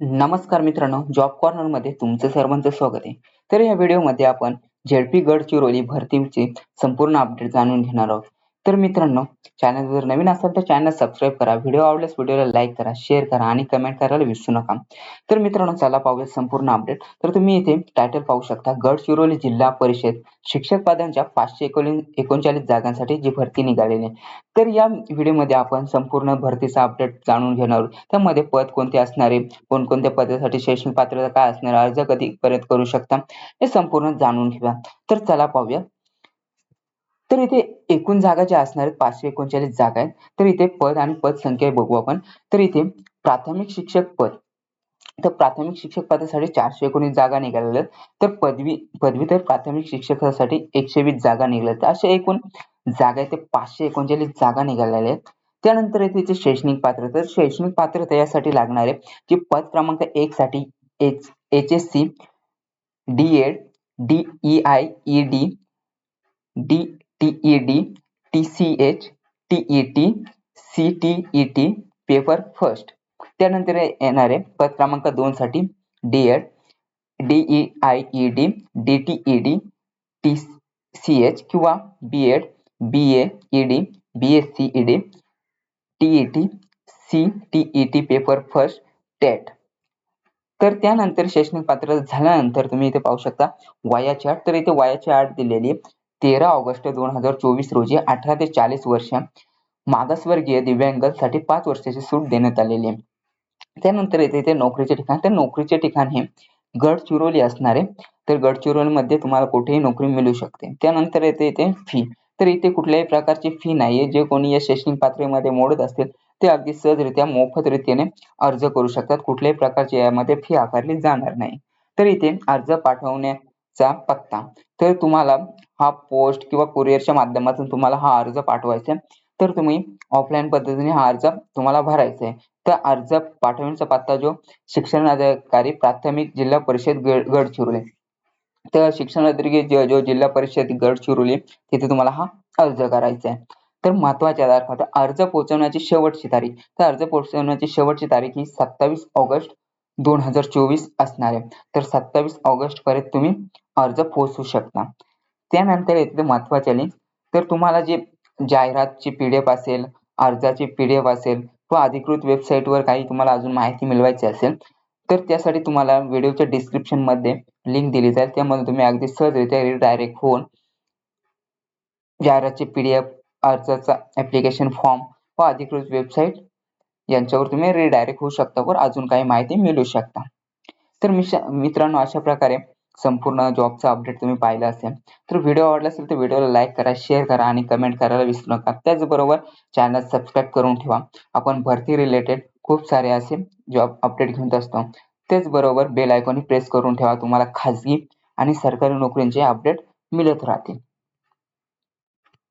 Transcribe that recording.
नमस्कार मित्रांनो जॉब कॉर्नरमध्ये तुमचं सर्वांचं स्वागत आहे. तर या व्हिडिओमध्ये आपण झेडपी गडचिरोली भरतीचे संपूर्ण अपडेट जाणून घेणार आहोत. तर मित्रांनो चॅनल जर नवीन असाल तर चॅनल सबस्क्राईब करा. व्हिडिओ आवडल्यास व्हिडिओला लाईक करा शेअर करा आणि कमेंट करायला विसरू नका. तर मित्रांनो चला पाहूया संपूर्ण अपडेट तर तुम्ही इथे टायटल पाहू शकता. गडचिरोली जिल्हा परिषद शिक्षक पदांच्या पाचशे एकोणचाळीस जागांसाठी जी भरती निघालेली आहे. तर या व्हिडिओमध्ये आपण संपूर्ण भरतीचा अपडेट जाणून घेणार आहोत. त्यामध्ये पद कोणते असणारे कोणकोणत्या पदासाठी शैक्षणिक पात्रता काय असणार अर्ज कधी परत करू शकता हे संपूर्ण जाणून घेऊया. तर चला पाहूया. तर इथे एकूण जागा ज्या असणार आहेत पाचशे एकोणचाळीस जागा आहेत. तर इथे पद आणि पद संख्या बघू आपण. तर इथे प्राथमिक शिक्षक पद. तर प्राथमिक शिक्षक पदासाठी चारशे एकोणीस जागा निघालेल्या तर पदवी पदवीधर प्राथमिक शिक्षकासाठी एकशे वीस जागा निघाल्या तर अशा एकूण जागा इथे पाचशे एकोणचाळीस जागा निघालेल्या आहेत. त्यानंतर इथे शैक्षणिक पात्रता तर शैक्षणिक पात्रता यासाठी आहे की पद क्रमांक एक साठी H H S C D Ed D E I E D D T E D T C H T E T C T E T paper first त्यानंतर येणारे पद क्रमांक दोनसाठी D Ed D E I E D D T E D T C H किंवा B Ed B A E D B S C E D T E T C T E T paper first TET तर त्यानंतर शैक्षणिक पात्रता झाल्यानंतर तुम्ही इथे पाहू शकता वयाची अट तर इथे वयाची अट दिलेली आहे. तेरा ऑगस्ट दोन हजार चोवीस रोजी अठरा ते चाळीस वर्ष मागासवर्गीय दिव्यांगांसाठी पाच वर्षाची सूट देण्यात आलेली आहे. त्यानंतर येते ते नोकरीचे ठिकाण तर नोकरीचे ठिकाण हे गडचिरोली असणार. आहे तर गडचिरोलीमध्ये तुम्हाला कुठेही नोकरी मिळू शकते. त्यानंतर येते इथे फी तर इथे कुठल्याही प्रकारची फी नाहीये. जे कोणी या शैक्षणिक पातळीमध्ये मोडत असतील ते अगदी सहजरित्या मोफत रीतीने अर्ज करू शकतात. कुठल्याही प्रकारची यामध्ये फी आकारली जाणार नाही. तर इथे अर्ज चा पत्ता. तर तुम्हाला हा पोस्ट किंवा कुरिअरच्या माध्यमातून तुम्हाला हा अर्ज पाठवायचा आहे. तर तुम्ही ऑफलाईन पद्धतीने हा अर्ज तुम्हाला भरायचा आहे. तर अर्ज पाठवण्याचा पत्ता जो शिक्षण अधिकारी प्राथमिक जिल्हा परिषद गड गडचिरोली तर शिक्षण अधिकारी जो जिल्हा परिषद गडचिरोली तिथे तुम्हाला हा अर्ज करायचा आहे. तर महत्त्वाच्या आधार अर्ज पोहोचवण्याची शेवटची तारीख. तर अर्ज पोहोचवण्याची शेवटची तारीख ही सत्तावीस ऑगस्ट दोन हजार चोवीस असणार. आहे तर सत्तावीस ऑगस्ट पर्यंत तुम्ही अर्ज पोहोचू शकता. त्यानंतर येते महत्त्वाचे लिंक तर तुम्हाला जे जाहिरातची पीडीएफ असेल अर्जाची पीडीएफ असेल व अधिकृत वेबसाईटवर काही तुम्हाला अजून माहिती मिळवायची असेल तर त्यासाठी तुम्हाला व्हिडिओच्या डिस्क्रिप्शनमध्ये लिंक दिली जाईल. त्यामध्ये तुम्ही अगदी सहजरित्या रिडायरेक्ट होऊन जाहिरातची पीडीएफ अर्जाचा ऍप्लिकेशन फॉर्म व अधिकृत वेबसाईट यांच्यावर तुम्ही रिडायरेक्ट होऊ शकता वर अजून काही माहिती मिळू शकता. तर मित्रांनो अशा प्रकारे संपूर्ण जॉबचा अपडेट तुम्ही पाहिला असेल तर व्हिडिओ आवडला असेल तर व्हिडिओला लाईक करा शेअर करा आणि कमेंट करायला विसरू नका. त्याचबरोबर चॅनल सबस्क्राईब करून ठेवा. आपण भरती रिलेटेड खूप सारे असे जॉब अपडेट घेऊन असतो. त्याचबरोबर बेल आयकॉन प्रेस करून ठेवा. तुम्हाला खाजगी आणि सरकारी नोकरींचे अपडेट मिळत राहतील.